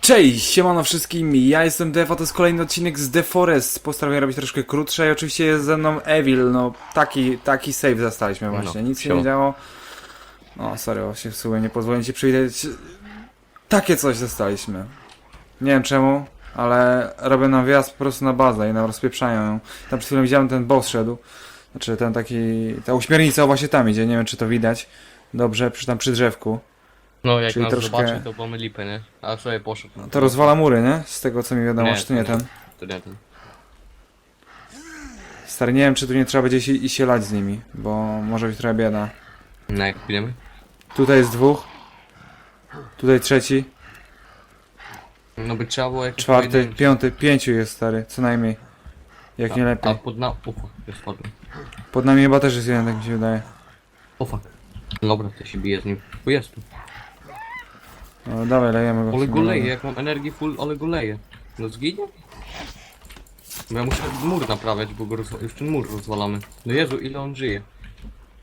Cześć, siemano wszystkim, ja jestem Def, a to jest kolejny odcinek z The Forest. Postanowiłem robić troszkę krótsze i oczywiście jest ze mną Evil, no taki, taki save zastaliśmy właśnie, No, nic się siema. nie działo. No, sorry, właśnie w sumie nie pozwolę ci przywitać. Takie coś zastaliśmy. Nie wiem czemu, ale robią nam wjazd po prostu na bazę i nam rozpieprzają ją. Tam przed chwilą widziałem ten boss szedł. Znaczy ten taki, ta uśmiernica właśnie tam idzie, nie wiem czy to widać. Dobrze, przy tam przy drzewku. No jak Czyli nas troszkę- zobaczy to mamy lipę, nie? A sobie poszedł. No To rozwala mury, nie? Z tego co mi wiadomo, Nie, czy to nie to ten. To nie ten. Stary, nie wiem, czy tu nie trzeba będzie się, iść się lać z nimi, bo może być trochę bieda. Na jak pójdziemy? Tutaj jest dwóch. Tutaj trzeci, No by trzeba było jakiś czwarty, piąty, pięciu jest stary, co najmniej. Jak nie A lepiej. pod na... Fuck, jest spadłem. Pod nami chyba też jest jeden, tak mi się wydaje. O fuck. Dobra, to się bije z nim. Bo jest tu. No dawaj, lejemy go. Ale go leje, jak mam energii full, ale go leje. No zginie? Bo ja muszę mur naprawiać, bo go już ten mur rozwalamy. No Jezu, ile on żyje.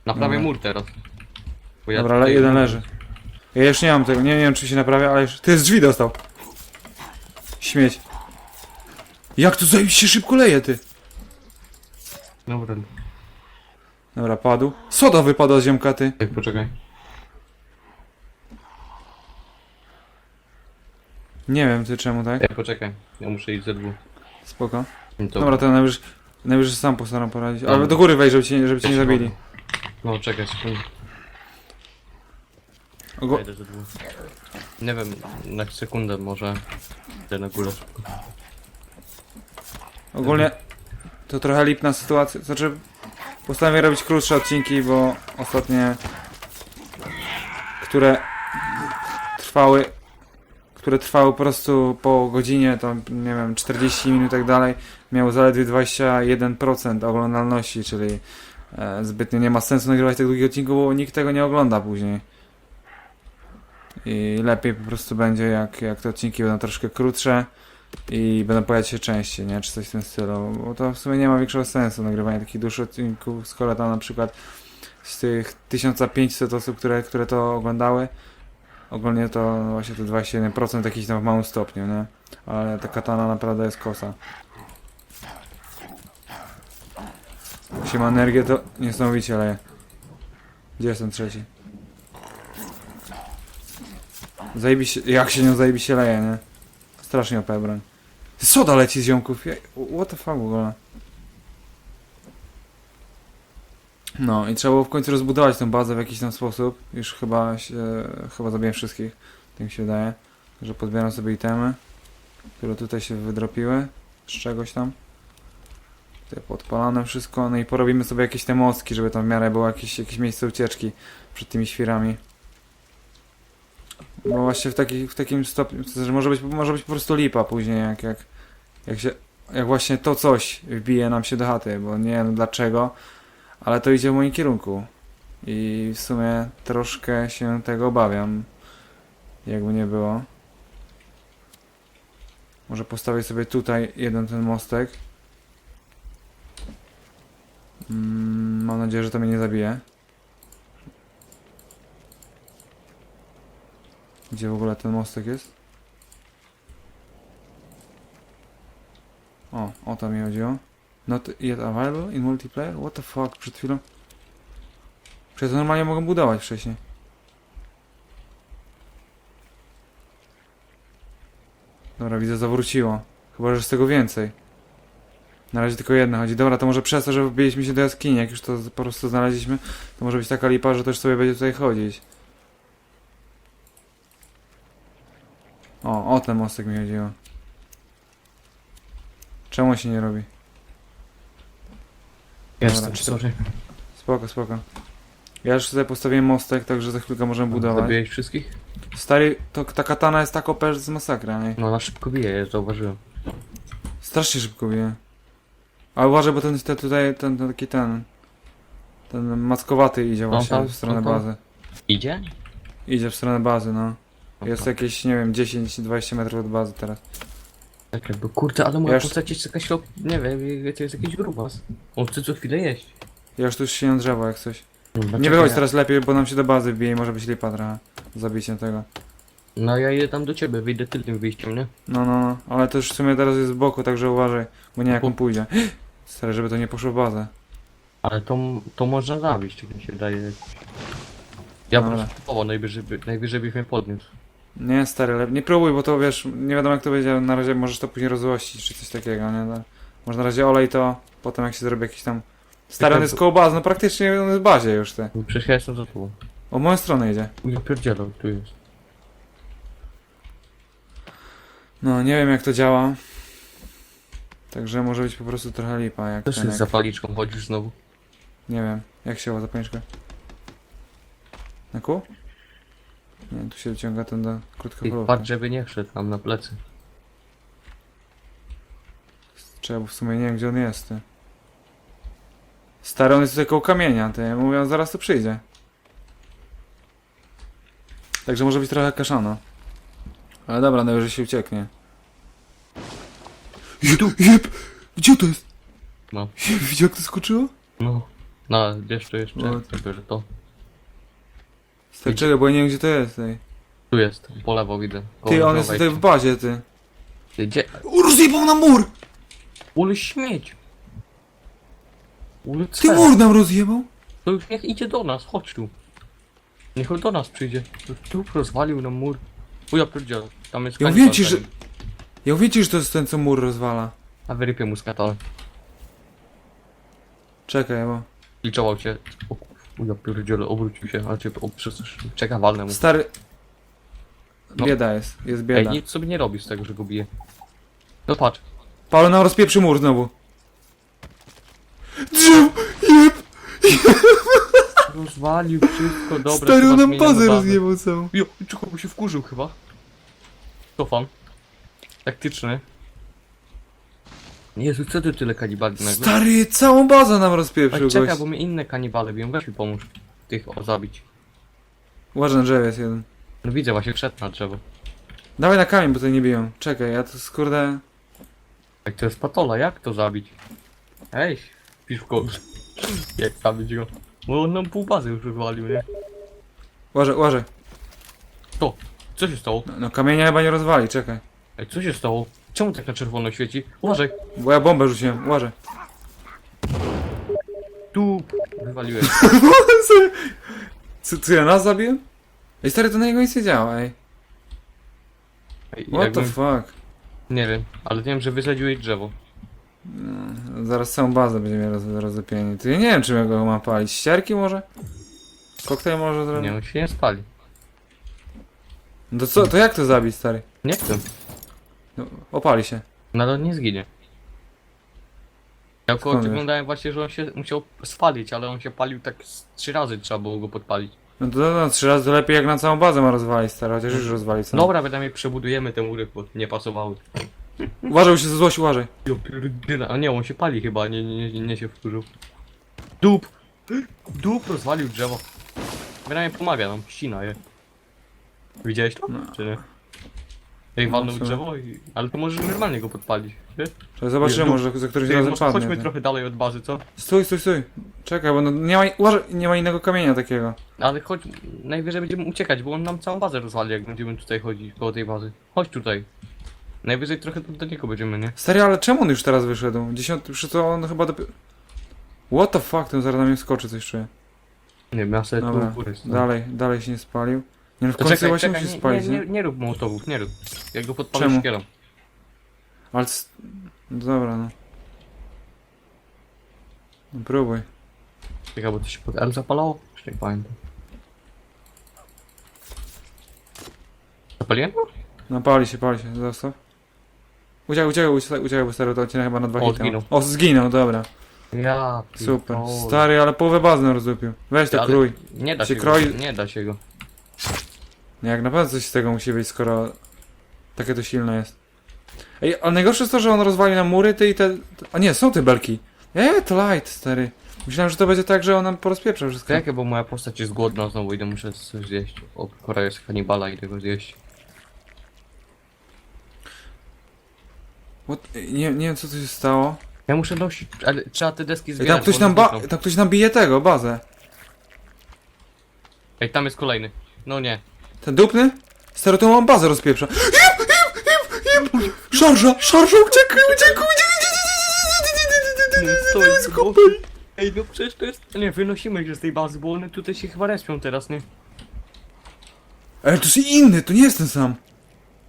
Naprawię Dobra. mur teraz. Bo ja Dobra, ale tutaj- jeden leży. Ja już nie mam tego, nie, nie wiem czy się naprawia, ale już... Ty z drzwi dostał. Śmieć. Jak to zajebiście szybko leje, ty? Dobra, Dobra, padł. Soda wypadła z ziomka, ty. tak poczekaj. Nie wiem, ty czemu, tak? Ej, poczekaj. Ja muszę iść ze dwóch. Spoko. To... Dobra, to najwyżej, najwyżej sam postaram poradzić. Ale do góry wejdź, żeby cię, żeby cię nie zabili. No czekaj sekundę. Ogo- Wejdę ze dwóch. Nie wiem, na sekundę może idę na górę. Ogólnie to trochę lipna sytuacja. Znaczy, postanowię robić krótsze odcinki, bo ostatnie, które trwały, które trwały po prostu po godzinie, to nie wiem, 40 minut i tak dalej, miały zaledwie 21% oglądalności, czyli e, zbytnio nie ma sensu nagrywać tak długich odcinków, bo nikt tego nie ogląda później. I lepiej po prostu będzie, jak, jak te odcinki będą troszkę krótsze i będą pojawiać się częściej, nie? Czy coś w tym stylu. Bo to w sumie nie ma większego sensu nagrywanie takich dłuższych odcinków, skoro tam na przykład z tych 1500 osób, które, które to oglądały, ogólnie to właśnie to 21% jakiś tam w małym stopniu, nie? Ale ta katana naprawdę jest kosa. Się ma energię, to niesamowicie leje. Gdzie jest ten trzeci? Zajebiście, jak się nią zajebiście leje, nie? Strasznie OP. Soda leci z ziomków. What the fuck w ogóle? No i trzeba było w końcu rozbudować tę bazę w jakiś tam sposób. Już chyba się, chyba zabiłem wszystkich. Tak mi się wydaje. Że podbieram sobie itemy, które tutaj się wydropiły z czegoś tam. Tutaj podpalane wszystko. No i porobimy sobie jakieś te mostki, żeby tam w miarę było jakieś, jakieś miejsce ucieczki przed tymi świrami. Bo właśnie w, taki, w takim stopniu, to znaczy może być, może być po prostu lipa później, jak, jak, jak się, jak właśnie to coś wbije nam się do chaty, bo nie wiem dlaczego, ale to idzie w moim kierunku. I w sumie troszkę się tego obawiam, jakby nie było. Może postawię sobie tutaj jeden ten mostek. Mm, mam nadzieję, że to mnie nie zabije. Gdzie w ogóle ten mostek jest? O, o to mi chodziło. Not yet available in multiplayer? What the fuck, przed chwilą? Przecież to normalnie mogą budować wcześniej. Dobra, widzę, zawróciło. Chyba, że z tego więcej. Na razie tylko jedna chodzi. Dobra, to może przez to, że wbiliśmy się do jaskini, jak już to po prostu znaleźliśmy, to może być taka lipa, że też sobie będzie tutaj chodzić. O, o ten mostek mi chodziło. Czemu się nie robi? Jestem, Dobra, sorry. Spoko, spoko. Ja już tutaj postawiłem mostek, także za chwilkę możemy budować. Zabiłeś wszystkich? Stary, to, ta katana jest tak OP, że z masakra, nie? No na szybko bije, ja zauważyłem. Strasznie szybko bije. Ale uważaj, bo ten, ten tutaj, ten, ten taki ten... Ten mackowaty idzie właśnie tam, w stronę no tam. bazy. Idzie? Idzie w stronę bazy, no. Jest Aha. jakieś, nie wiem, 10-20 metrów od bazy teraz. Tak jakby, kurde, ale moja Ja już- postać jest jakaś, lop- nie wiem, to jest jakiś grubas. On chce co chwilę jeść. Ja już tu się drzewo jak coś. Dobra, Nie czekaj, wychodź ja- teraz lepiej, bo nam się do bazy wbije i może być lipa trochę. Zabicie tego. No ja idę tam do ciebie, wyjdę tylnym wyjściem, nie? No, no, no. Ale to już w sumie teraz jest z boku, także uważaj, bo nie jak on pójdzie. Stary, żeby to nie poszło w bazę. Ale to, to można zabić, tak mi się wydaje. Ja bym Dobra. spróbował, najwyżej, by, najwyżej byś mnie podniósł. Nie, stary, ale nie próbuj, bo to wiesz, nie wiadomo jak to będzie, na razie możesz to później rozłościć, czy coś takiego, nie? No, może na razie olej to, potem jak się zrobi jakiś tam... Stary, on jest koło bazy, no praktycznie on jest w bazie już, ty. No Przecież ja jestem za tobą. O moją stronę idzie. Nie pierdzielę, tu jest. No, nie wiem jak to działa. Także może być po prostu trochę lipa, jak Też ten, z jak... zapalniczką chodzisz znowu. Nie wiem, jak się ła zapalniczkę? Na kół? Nie, tu się wyciąga ten do I krótkofalówka. patrz, żeby nie wszedł tam na plecy. Trzeba, bo w sumie nie wiem gdzie on jest, ty. Stary, on jest tutaj koło kamienia, ty. Mówią, zaraz tu przyjdzie. Także może być trochę kaszano. Ale dobra, najwyżej się ucieknie. Jeb, jeb! Gdzie to jest? No. Jeb, widział jak to skoczyło? No. No, to jeszcze, No. tylko, że to. Stary, czekaj, bo ja nie wiem gdzie to jest, ty. Tu jest, po lewo widzę. koło Ty, on jest tutaj w bazie, ty. Ty, Gdzie? Rozjebał nam mur! Ule śmieć! Ule Ty cwer. mur nam rozjebał? To już niech idzie do nas, chodź tu. Niech on do nas przyjdzie. Tu, tu rozwalił nam mur. O ja pierdzielę, tam jest Ja mówię ci, że-. Ja wiecie, że to jest ten, co mur rozwala. A wyrypię mu skatale. Czekaj, bo... Liczował cię. O, kur- o ja pierdzielę, obrócił się, ale cię przecież czeka walnę mu. Stary... No. Bieda jest, jest Ej, bieda. nic sobie nie robi z tego, że go bije. No patrz. Paweł nam rozpieprzy mur znowu. Drzew! Jeb! Rozwalił wszystko, dobra. Stary, chyba on nam zmieniamy bazę rozjebał całą. Jo, czekaj, bo się wkurzył chyba. Cofam. Taktyczny. Jezu, co ty tyle kanibali nagle? Stary, całą bazę nam rozpieprzył czekaj, gość. bo mnie inne kanibale biją, weź mi pomóż. Tych o zabić. Uważaj, na drzewie jest jeden. No widzę, właśnie wszedł na drzewo. Dawaj na kamień, bo tutaj nie biją. Czekaj, ja to skurde... Jak to jest patola, jak to zabić? Ej, pisz w kosz. Jak zabić go? Bo on nam pół bazy już rozwalił, nie? Uważaj, uważaj. Co się stało? No, no kamienia chyba nie rozwali, czekaj. Ej, co się stało? Czemu tak na czerwono świeci? Uważaj, Bo ja bombę rzuciłem, uważaj. tu wywaliłem. Co, co ja nas zabiłem? Ej, stary, to na niego nic nie działa, ej. Ej, What the jakbym, fuck? nie wiem, ale wiem, że wysadziłeś drzewo. No, zaraz całą bazę będziemy roz, rozlepieni. Ty ja nie wiem, czym ja go mam palić. Ścierki może? Koktajl może zrobić? Nie, on się nie spali. No to co, to jak to zabić, stary? Nie chcę. No, opali się. No ale nie zginie. Ja Skąd akurat wiesz? oglądałem właśnie, że on się musiał spalić, ale on się palił tak z trzy razy trzeba było go podpalić. No to no, trzy razy lepiej jak na całą bazę ma rozwalić, stary, chociaż już rozwali co? Dobra, wydamy przebudujemy te mury, bo nie pasowały. Uważaj, bo się złość, uważaj. A nie, on się pali chyba, nie, nie, nie, nie się wkurzył. Dup! Dup rozwalił drzewo. Wydamy pomaga nam, ścina je. Widziałeś to? No. Czy nie? Ej, walnął co? drzewo i... Ale to możesz normalnie go podpalić, wiesz? Zobaczymy, może za któryś razem może padnie. chodźmy ty. trochę dalej od bazy, co? Stój, stój, stój. Czekaj, bo no, nie ma, uważaj, nie ma innego kamienia takiego. Ale chodź, najwyżej będziemy uciekać, bo on nam całą bazę rozwali, jak będziemy tutaj chodzić koło tej bazy. Chodź tutaj. Najwyżej trochę do, do niego będziemy, nie? Stary, ale czemu on już teraz wyszedł? Dziesiąty, przy to on chyba dopiero... What the fuck, ten zaraz na mnie skoczy, coś czuję. Nie wiem, ja sobie tu góry stąd. dalej, dalej się nie spalił. Nie no, w To końcu czekaj, właśnie czekaj, musi nie, spalić, nie, nie? nie, nie rób mołotowów, nie rób. Jak go podpalisz Czemu? kierą. Ale... No dobra, no. No próbuj. Czekaj, bo to się pod L zapalało? Już nie pamiętam. Zapaliłem? No pali się, pali się, zostaw. Uciekaj, uciekaj, uciekaj, uciekaj, bo stary to odcinek chyba na dwa O, hity. zginął. O, zginął, dobra. Ja Super. Stary, ale połowę bazy rozdupił. Weź to Ale krój. Nie da Się się, kroi- go. Nie da się go. Nie, Jak na pewno coś z tego musi być, skoro takie to silne jest. Ej, ale najgorsze jest to, że on rozwalił na mury, ty i te... te- A nie, są te belki. Eee, to light, stary. Myślałem, że to będzie tak, że on nam porozpieprza wszystko. Czekaj, bo moja postać jest głodna znowu, idę muszę coś zjeść. O, Korea jest kanibala, idę go zjeść. What? Nie, nie wiem, co tu się stało. Ja muszę nosić, ale trzeba te deski Ej, zbierać. tam ktoś bo nam, one ba... znikną. tam ktoś nam bije tego, bazę. Ej, tam jest kolejny. No nie. Ten dupny? Stary, to mam bazę rozpieprza. Jeb, jeb, jeb, jeb. Szarża, szarża, uciekaj, uciekaj, No, uciekaj. stoi, Ej, no przecież to jest... Nie, wynosimy się z tej bazy, bo one tutaj się chyba respią teraz, nie? Ale to jest inny, to nie jest ten sam.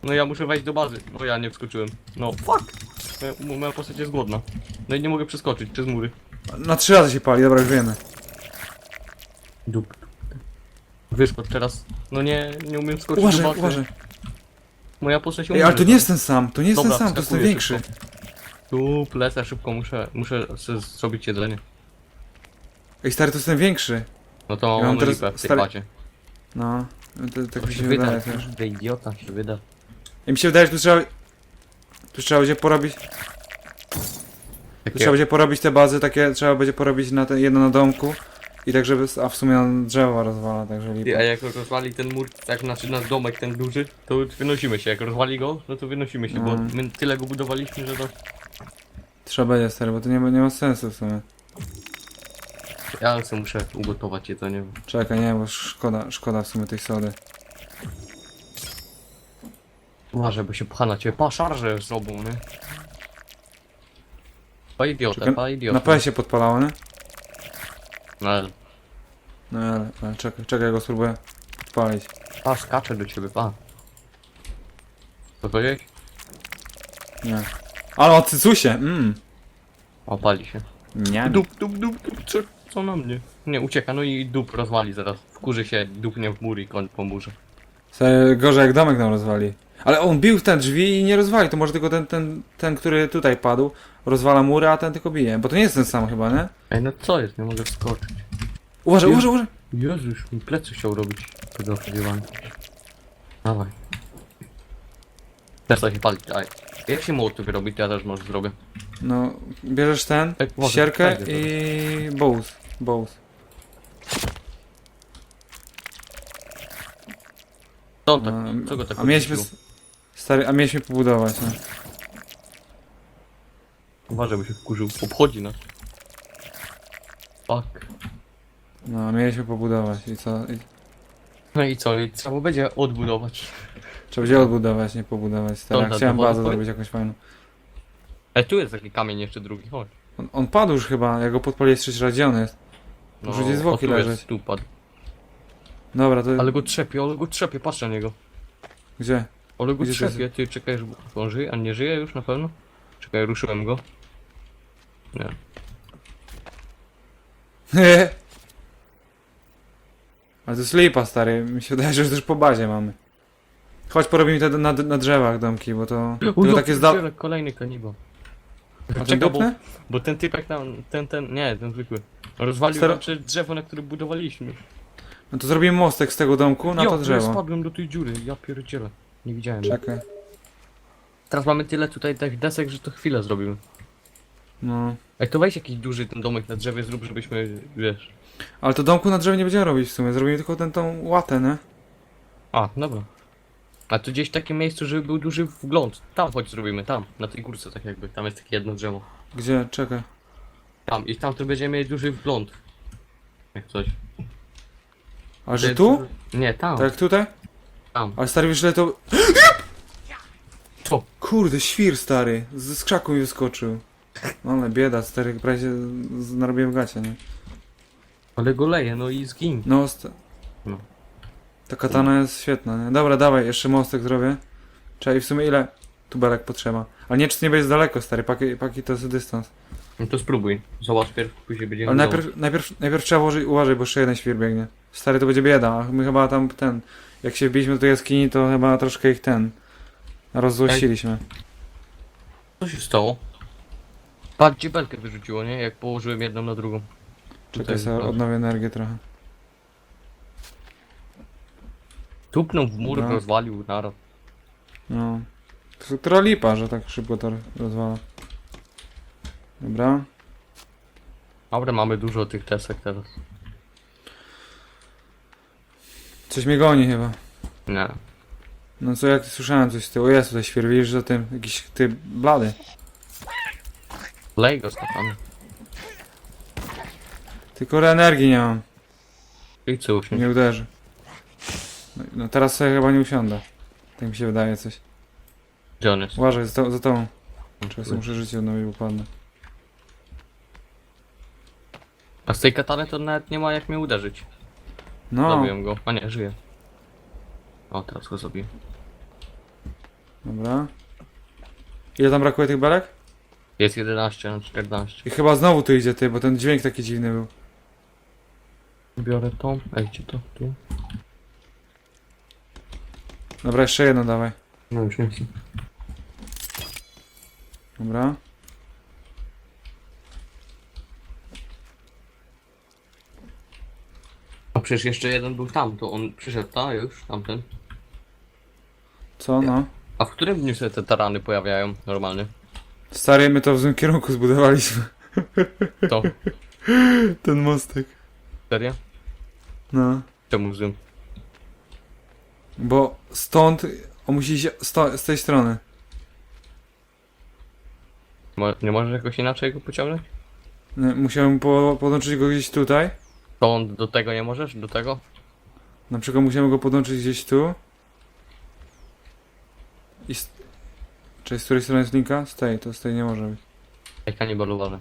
No ja muszę wejść do bazy, bo ja nie wskoczyłem. No, fuck! Moja, moja postać jest głodna. No i nie mogę przeskoczyć przez mury. Na trzy razy się pali, dobra, już wiemy. Dup. Wyskocz teraz. No nie, nie umiem skoczyć Uważaj, do bazy. uważaj. Moja postać Ej, ale to nie jest ten sam, to nie jest Dobra, ten sam, to jest ten wskakuję większy. Tu lecę szybko, muszę, muszę sobie zrobić jedzenie. Ej, stary, to jest ten większy. No to Ja mam teraz lipę w tej stary- bacie. No, to, tak mi się się wyda, wydaje też. kurde, idiota się wyda. I mi się wydaje, że tu trzeba... Tu trzeba będzie porobić... Tu Takie, trzeba będzie porobić te bazy, takie trzeba będzie porobić na te, jedno na domku. I tak, żeby... A w sumie on drzewo rozwala, także Ty, lipa. a jak rozwali ten mur, tak znaczy nasz domek ten duży, to wynosimy się. Jak rozwali go, no to wynosimy się, bo Mm. my tyle go budowaliśmy, że to... Trzeba będzie, stary, bo to nie ma, nie ma sensu w sumie. Ja sobie muszę ugotować jedzenie. Czekaj, nie, bo szkoda, szkoda w sumie tej sody. Uważaj, bo się pcha na ciebie. Pa, szarże zrobią, nie? Pa idiota, Czekaj, pa idiota. Na P się podpalało, nie? No, ale- No ale, ale czekaj, czekaj, ja go spróbuję podpalić. pa, skacze do ciebie, pa. Co powiedziałeś? Nie. Ale o cycusie, mmm. O, pali się. Nie. Dup, dup, dup, dup, co, co na mnie? Nie, ucieka, no i dup rozwali zaraz. Wkurzy się, dupnie w mur i koń po murze. Gorzej jak domek nam rozwali. Ale on bił w te drzwi i nie rozwali, to może tylko ten, ten, ten, który tutaj padł, rozwala mury, a ten tylko bije. Bo to nie jest ten sam chyba, nie? Ej, no co jest? Nie mogę wskoczyć. Uważaj, uważaj, uważaj. Jezus, mi plecy chciał robić. Tego spodziewałem. Dawaj. Teraz to się pali, daj. Jak się mołotowy robi, to ja też może zrobię. No, bierzesz ten, Ej, uważaj, sierkę wejdzie i bows. Bows. Co on tak, No, co go tak a mieliśmy... odrzuciło? Stary, a mieliśmy pobudować, no. Uważaj, bo się wkurzył. Obchodzi nas. Fuck. No, a mieliśmy pobudować i co? I No i co? I trzeba będzie odbudować. trzeba będzie odbudować, nie pobudować. Dobra, chciałem wody bazę chodź. zrobić jakąś fajną. Ej, tu jest taki kamień jeszcze drugi, chodź. On, on padł już chyba, ja go podpaliłem trzeci raz, gdzie on jest? No, Może gdzieś zwłoki o, tu jest, leżeć. Tu padł. Dobra, to... Ale go trzepie, ale go trzepie, patrz na niego. Gdzie? Ale go Gdzie to trzepie, ty czekaj, on żyje, a nie żyje już na pewno? Czekaj, ruszyłem go. Nie. Ale to jest lipa, stary. Mi się wydaje, że już też po bazie mamy. Chodź, porobimy te na, na drzewach domki, bo to... Tylko takie zda... pierdzielę, Kolejny kanibal. A ten Czekaj, bo, dupny? bo ten typek tam, ten, ten, nie, ten zwykły. Rozwalił Staro- nam przecież drzewo, na którym budowaliśmy. No to zrobimy mostek z tego domku na Jo, to ja drzewo. spadłem do tej dziury, ja pierdzielę. Nie widziałem. Czekaj. Teraz mamy tyle tutaj tych desek, że to chwilę zrobimy. No. Ej, to weź jakiś duży ten domek na drzewie zrób, żebyśmy, wiesz... Ale to domku na drzewie nie będziemy robić w sumie. Zrobimy tylko tę tą łatę, nie? A, dobra. A tu gdzieś w takim miejscu, żeby był duży wgląd. Tam chodź zrobimy, tam, na tej górce tak jakby. Tam jest takie jedno drzewo. Gdzie? Czekaj. Tam i tam to będziemy mieli duży wgląd. Jak coś. A że tu? Nie, tam. Tak jak tutaj? Tam. Ale stary, wiesz ile to... Co? Kurde, świr stary. Z z krzaku mi wyskoczył. No ale bieda, stary, prawie się z- narobiłem w gacie, nie? Ale go leje, no i zgin. No, st- No. Ta katana jest świetna, nie? Dobra, dawaj, jeszcze mostek zrobię. Czekaj, w sumie ile tubelek potrzeba? Ale nie, czy to nie będzie daleko, stary, paki, paki to jest dystans. No to spróbuj. Zobacz pierw, później będziemy Ale najpierw, najpierw, najpierw trzeba uważać, uważaj, bo jeszcze jeden świr biegnie. Stary, to będzie bieda, a my chyba tam ten... Jak się wbiliśmy do tej jaskini, to chyba troszkę ich ten... Rozzłościliśmy. Co się stało? Patrz, gdzie belkę wyrzuciło, nie? Jak położyłem jedną na drugą. Czekaj sobie, patrz. odnowię energię trochę. Tupnął w mur, No. rozwalił naraz. No. To jest która lipa, że tak szybko to rozwala. Dobra. Dobra, mamy dużo tych desek teraz. Coś mnie goni chyba. Nie. No co, jak słyszałem coś z tyłu, jest tutaj świr, widzisz, że tym, jakiś, ty, blady. Lej go stopami. Tylko energii nie mam, I co usiąść? nie uderzy. No, no teraz sobie chyba nie usiądę. Tak mi się wydaje coś. Gdzie on jest? Uważaj, za, to, za. Czekaj, sobie muszę życie odnowić, bo padnę. A z tej katany to nawet nie ma jak mnie uderzyć. No, Zabiłem go. A nie, żyje. O, teraz go zabiję. dobra. Ile tam brakuje tych belek? Jest 11 na 14. I chyba znowu tu idzie ty, bo ten dźwięk taki dziwny był. Biorę tą. Ej, gdzie to? Tu? Dobra, jeszcze jedno dawaj. No już nie chcę. Dobra. A przecież jeszcze jeden był tam, to on przyszedł, ta już, tamten. Co, no? A w którym dniu się te tarany pojawiają normalnie? Stary, my to w złym kierunku zbudowaliśmy. To, Ten mostek. serio? No. Czemu zoom? Bo stąd, on musi iść sto, z tej strony. Mo- Nie możesz jakoś inaczej go pociągnąć? Nie, musiałem po, podłączyć go gdzieś tutaj. On do tego nie możesz? Do tego? Na przykład musiałem go podłączyć gdzieś tu. I. Czyli z której strony jest linka? Z tej, to z tej nie może być. Ej, kanibalowane.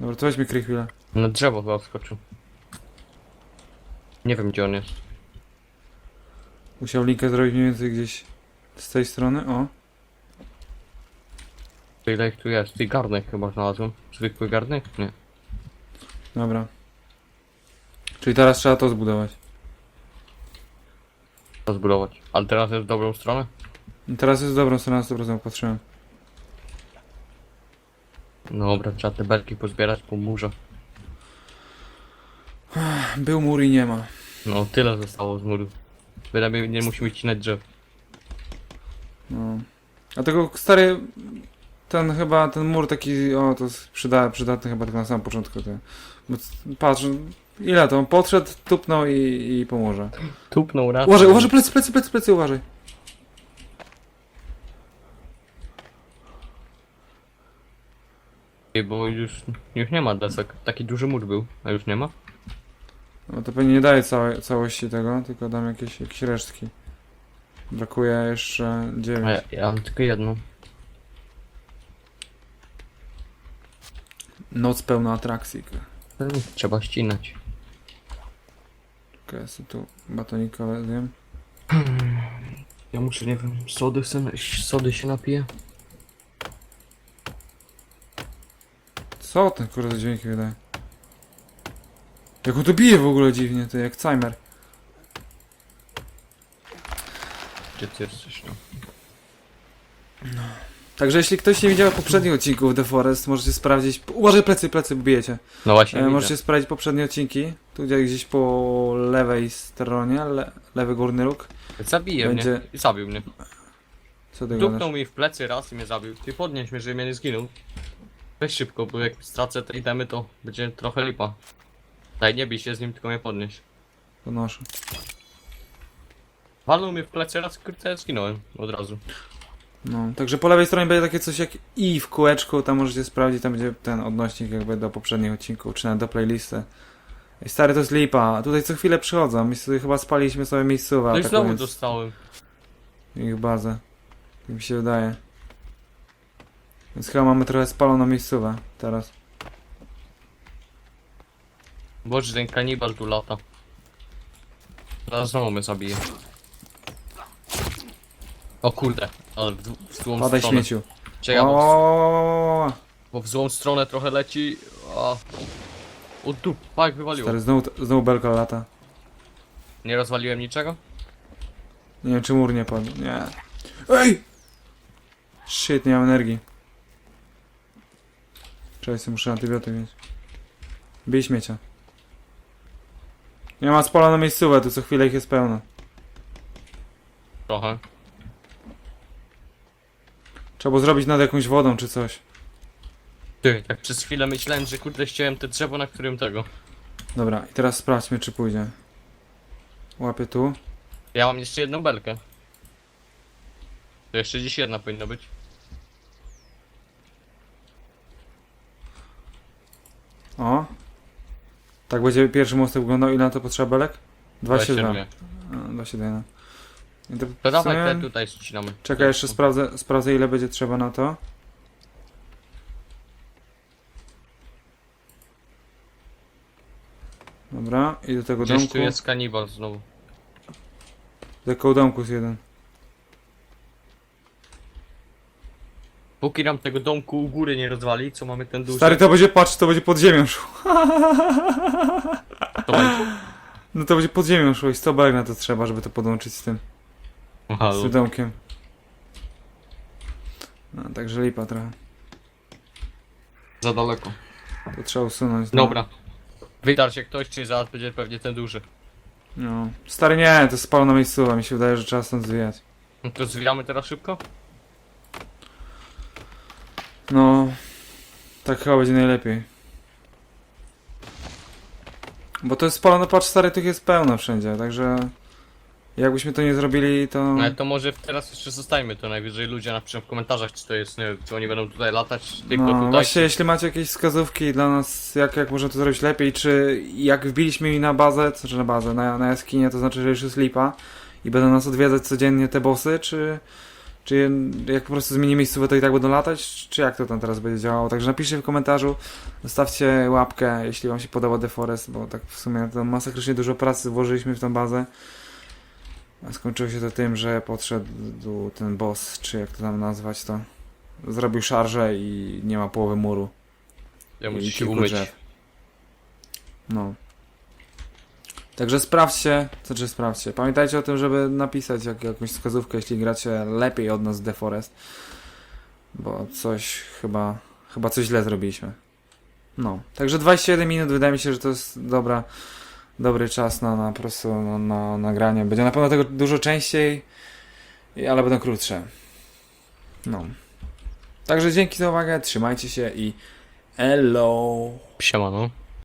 Dobra, to weźmy kryj chwilę. Na drzewo chyba wskoczył. Nie wiem gdzie on jest. Musiał linkę zrobić mniej więcej gdzieś z tej strony. O, To ile ich tu jest? Ty garnek chyba znalazłem. Zwykły garnek? Nie. dobra. Czyli teraz trzeba to zbudować. To zbudować. Ale teraz jest w dobrą stronę? Teraz jest dobrą stronę, na 100% patrzyłem. No dobra, trzeba te belki pozbierać po murze. Był mur i nie ma. No tyle zostało z muru. Bynajmniej nie musimy ścinać drzew. No. A tego stary, ten chyba, ten mur taki, o to jest przyda, przydatny chyba tylko na samym początku. Bo c- patrz, ile to, on podszedł, tupnął i, i pomoże. Tupnął raz. Uważaj, uważaj, plecy, plecy, plecy, plecy, uważaj. Bo już, już nie ma desek. Taki duży mur był, a już nie ma? No to pewnie nie daje całej, całości tego, tylko dam jakieś, jakieś resztki. Brakuje jeszcze A ja, 9. ja mam tylko jedną. Noc pełna atrakcji. Trzeba ścinać. Okej, ja sobie tu batonika wezmę. Ja muszę, nie wiem, sody, chcę, sody się napiję. Co ten kurde dźwięki wydaje? Jak on to bije w ogóle dziwnie, to jak Cimer. Gdzie ty jesteś, no? Także jeśli ktoś nie widział poprzednich odcinków The Forest, możecie sprawdzić. Uważaj plecy, plecy, bijecie. No właśnie, E, możecie sprawdzić poprzednie odcinki. Tu gdzie- gdzieś po lewej stronie, le, lewy górny róg. Zabije będzie- mnie i zabił mnie. Co ty Dupnął gadasz? mi w plecy raz i mnie zabił. Ty podnieś mnie, żeby mnie nie zginął. Weź szybko, bo jak stracę te itemy, to będzie trochę lipa. Daj, nie bij się z nim, tylko mnie podnieś. Podnoszę. Walnął mnie w plecy raz, kurde, zginąłem od razu. No, także po lewej stronie będzie takie coś jak i w kółeczku, tam możecie sprawdzić, tam będzie ten odnośnik jakby do poprzednich odcinków, czy nawet do playlisty. Ej, stary, to jest lipa, a tutaj co chwilę przychodzą, my sobie chyba spaliśmy sobie miejscowe, No i znowu atakując dostałem. ich bazę. Tak mi się wydaje. Więc chyba mamy trochę spaloną miejscówę teraz. Boże, ten kanibal tu lata. Teraz znowu mnie zabije. O kurde, ale w, w złą Padaj stronę. śmieciu. Czekaj, bo, w- O, bo w złą stronę trochę leci. A. O dup, pak wywaliło. Stary, znowu, znowu belka lata. Nie rozwaliłem niczego? Nie wiem, czy mur nie padł. Nie. Ej! Shit, nie mam energii. Czekaj, sobie muszę antybiotyk mieć. Bij śmiecia. Nie ma spaloną miejscówę, tu co chwilę ich jest pełno. Trochę. Trzeba było zrobić nad jakąś wodą czy coś. Ty, tak przez chwilę myślałem, że kurde ściąłem te drzewo, na którym tego. Dobra, i teraz sprawdźmy, czy pójdzie. Łapię tu. Ja mam jeszcze jedną belkę. To jeszcze dziś jedna powinna być. O. Tak będzie pierwszy mostek wyglądał. Ile na to potrzeba belek? 22. 22. A, 21. I to To w dawaj sumie- te tutaj ścinamy. Czekaj, jeszcze sprawdzę, sprawdzę ile będzie trzeba na to. Dobra, i do tego Gdzieś domku. tu jest kanibal znowu. Do koło domku jest jeden. Póki nam tego domku u góry nie rozwali, co mamy ten duży... Stary, to będzie, patrz, to będzie pod ziemią szło. To będzie... No to będzie pod ziemią szło i 100 belek na to trzeba, żeby to podłączyć z tym, Aha, z tym domkiem. No, także lipa trochę. za daleko. To trzeba usunąć. no. Dobra. Wydarł się ktoś, czy zaraz będzie pewnie ten duży. No. Stary, nie, to jest spalona miejscowa, mi się wydaje, że trzeba stąd zwijać. No to zwijamy teraz szybko? No, tak chyba będzie najlepiej. Bo to jest spalone, patrz stary, tych jest pełno wszędzie, także jakbyśmy to nie zrobili, to... No ale to może teraz jeszcze zostajmy to najwyżej ludzie napiszą w komentarzach, czy to jest, nie wiem, czy oni będą tutaj latać, tylko No, tutaj. właśnie jeśli macie jakieś wskazówki dla nas, jak, jak można to zrobić lepiej, czy jak wbiliśmy mi na bazę, to znaczy na bazę, na, na jaskinię, to znaczy, że już jest lipa i będą nas odwiedzać codziennie te bossy, czy, czy jak po prostu zmieni miejscowe, to i tak będą latać, czy jak to tam teraz będzie działało. Także napiszcie w komentarzu, zostawcie łapkę, jeśli wam się podoba The Forest, bo tak w sumie to masakrycznie dużo pracy włożyliśmy w tą bazę. A skończyło się to tym, że podszedł ten boss, czy jak to tam nazwać to, zrobił szarżę i nie ma połowy muru. Ja muszę się umyć. drzew. No. Także sprawdźcie, co czy sprawdźcie. Pamiętajcie o tym, żeby napisać jak, jakąś wskazówkę, jeśli gracie lepiej od nas w The Forest. Bo coś chyba, chyba coś źle zrobiliśmy. No. Także 27 minut wydaje mi się, że to jest dobra, dobry czas na, na po prostu na, na nagranie. Będzie na pewno tego dużo częściej, ale będą krótsze. No. Także dzięki za uwagę, trzymajcie się i Hello. Siemano.